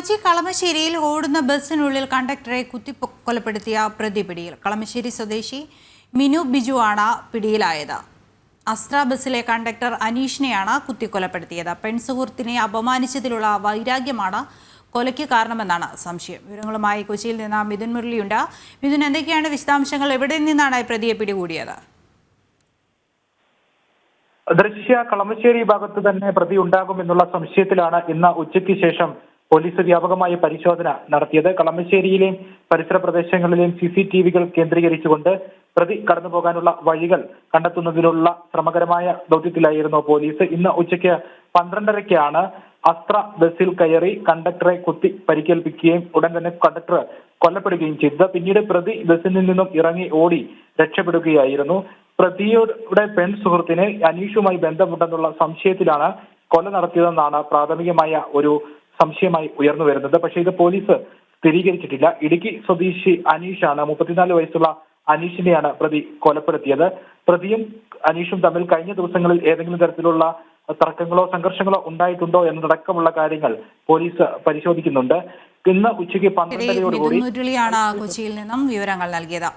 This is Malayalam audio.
കൊച്ചി കളമശ്ശേരിയിൽ ഓടുന്ന ബസ്സിനുള്ളിൽ കണ്ടക്ടറെ കുത്തി കൊലപ്പെടുത്തിയ പ്രതി പിടിയിൽ കളമശ്ശേരി സ്വദേശി മിനു ബിജു ആണ് പിടിയിലായത്. അസ്ത്ര ബസ്സിലെ കണ്ടക്ടർ അനീഷിനെയാണ് കുത്തിക്കൊലപ്പെടുത്തിയത്. പെൺസുഹൃത്തിനെ അപമാനിച്ചതിലുള്ള വൈരാഗ്യമാണ് കൊലയ്ക്ക് കാരണമെന്നാണ് സംശയം. വിവരങ്ങളുമായി കൊച്ചിയിൽ നിന്ന് മിഥുൻ മുരളിയുണ്ട്. മിഥുൻ എന്തൊക്കെയാണ് വിശദാംശങ്ങൾ? എവിടെ നിന്നാണ് പ്രതിയെ പിടികൂടിയത്? ദൃശ്യ കളമശ്ശേരി ഭാഗത്ത് തന്നെ പ്രതി ഉണ്ടാകുമെന്നുള്ള സംശയത്തിലാണ് ഇന്ന് ഉച്ചയ്ക്ക് ശേഷം പോലീസ് വ്യാപകമായ പരിശോധന നടത്തിയത് കളമശ്ശേരിയിലെയും പരിസര പ്രദേശങ്ങളിലെയും സി സി ടി വികൾ കേന്ദ്രീകരിച്ചുകൊണ്ട് പ്രതി കടന്നുപോകാനുള്ള വഴികൾ കണ്ടെത്തുന്നതിനുള്ള ശ്രമകരമായ ദൗത്യത്തിലായിരുന്നു പോലീസ്. ഇന്ന് ഉച്ചയ്ക്ക് പന്ത്രണ്ടരയ്ക്കാണ് അസ്ത്ര ബസ്സിൽ കയറി കണ്ടക്ടറെ കുത്തി പരിക്കേൽപ്പിക്കുകയും ഉടൻ തന്നെ കണ്ടക്ടർ കൊല്ലപ്പെടുകയും ചെയ്തത്. പിന്നീട് പ്രതി ബസ്സിൽ നിന്നും ഇറങ്ങി ഓടി രക്ഷപ്പെടുകയായിരുന്നു. പ്രതിയുടെ പെൺ സുഹൃത്തിന് അനീഷുമായി ബന്ധമുണ്ടെന്നുള്ള സംശയത്തിലാണ് കൊല നടത്തിയതെന്നാണ് പ്രാഥമികമായ ഒരു സംശയമായി ഉയർന്നു വരുന്നത്. പക്ഷേ ഇത് പോലീസ് സ്ഥിരീകരിച്ചിട്ടില്ല. ഇടുക്കി സ്വദേശി അനീഷാണ് മുപ്പത്തിനാല് വയസ്സുള്ള അനീഷിനെയാണ് പ്രതി കൊലപ്പെടുത്തിയത്. പ്രതിയും അനീഷും തമ്മിൽ കഴിഞ്ഞ ദിവസങ്ങളിൽ ഏതെങ്കിലും തരത്തിലുള്ള തർക്കങ്ങളോ സംഘർഷങ്ങളോ ഉണ്ടായിട്ടുണ്ടോ എന്നതടക്കമുള്ള കാര്യങ്ങൾ പോലീസ് പരിശോധിക്കുന്നുണ്ട്. ഇന്ന് ഉച്ചയ്ക്ക് പന്ത്രണ്ടരയോടുകൂടി കൊച്ചിയിൽ നിന്നും വിവരങ്ങൾ നൽകിയത്.